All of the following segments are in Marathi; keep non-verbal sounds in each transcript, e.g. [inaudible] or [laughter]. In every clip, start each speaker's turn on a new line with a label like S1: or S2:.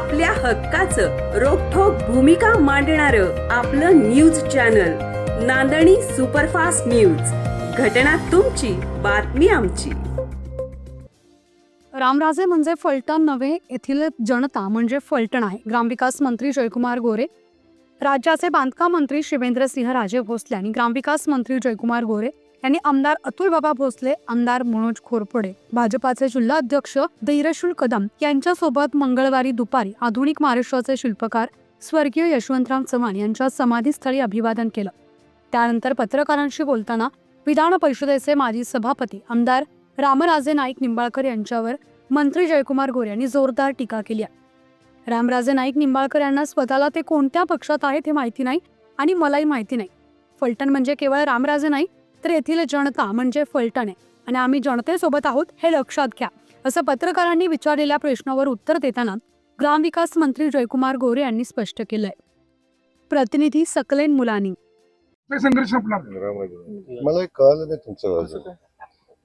S1: आपल्या हक्काचं रोखोक भूमिका मांडणार आपलं न्यूज चॅनल नांदणी सुपरफास्ट न्यूज. घटना तुमची बातमी आमची.
S2: रामराजे म्हणजे फलटण नव्हे येथील जनता म्हणजे फलटण आहे. ग्रामविकास मंत्री जयकुमार गोरे राज्याचे बांधकाम मंत्री शिवेंद्रसिंह राजे भोसले आणि ग्रामविकास मंत्री जयकुमार गोरे यांनी आमदार अतुल बाबा भोसले आमदार मनोज खोरपडे भाजपाचे जिल्हाध्यक्ष धैर्यशूल कदम यांच्यासोबत मंगळवारी दुपारी आधुनिक महाराष्ट्राचे शिल्पकार स्वर्गीय यशवंतराव चव्हाण यांच्या समाधीस्थळी अभिवादन केलं. त्यानंतर पत्रकारांशी बोलताना विधान परिषदेचे माजी सभापती आमदार रामराजे नाईक निंबाळकर यांच्यावर मंत्री जयकुमार गोरे यांनी जोरदार टीका केली आहे. रामराजे नाईक निंबाळकर यांना स्वतःला ते कोणत्या पक्षात आहेत हे माहिती नाही आणि मलाही माहिती नाही. फलटण म्हणजे केवळ रामराजे नाही तर येथील जनता म्हणजे फलटण. आहे आणि आम्ही जनतेसोबत आहोत हे लक्षात घ्या. असं पत्रकारांनी विचारलेल्या प्रश्नावर उत्तर देताना ग्रामविकास मंत्री जयकुमार गोरे यांनी स्पष्ट केलंय. प्रतिनिधी सकलेन मुलानी.
S3: संघर्ष
S4: मला एक कळलं नाही तुमचं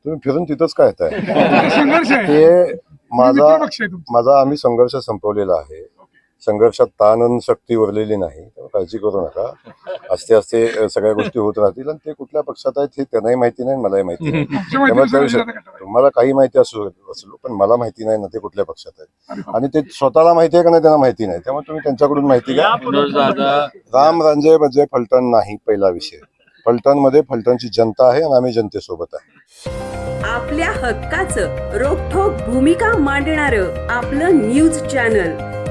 S4: तुम्ही फिरून तिथंच काय येताय? [laughs]
S3: संघर्ष आहे.
S4: ते माझा
S3: मित्रपक्ष आहे तुमचा.
S4: माझा आम्ही संघर्ष संपवलेला आहे. संघर्षात ताण आणि शक्ती उरलेली नाही. काळजी करू नका. असते असते सगळ्या गोष्टी होत राहतील आणि ते कुठल्या पक्षात आहेत हे त्यांनाही माहिती नाही मलाही माहिती नाही. [laughs] त्यामुळे तुम्हाला काही माहिती असू असलो पण मला माहिती नाही ना ते कुठल्या पक्षात आहेत. आणि ते स्वतःला माहिती आहे का नाही त्यांना माहिती नाही. त्यामुळे तुम्ही त्यांच्याकडून माहिती घ्या. राम रांजे म्हणजे फलटण नाही पहिला विषय. फलटणमध्ये फलटणची जनता आहे आणि आम्ही जनतेसोबत आहे.
S1: आपल्या हक्काचं रोखोक भूमिका मांडणार आपलं न्यूज चॅनल.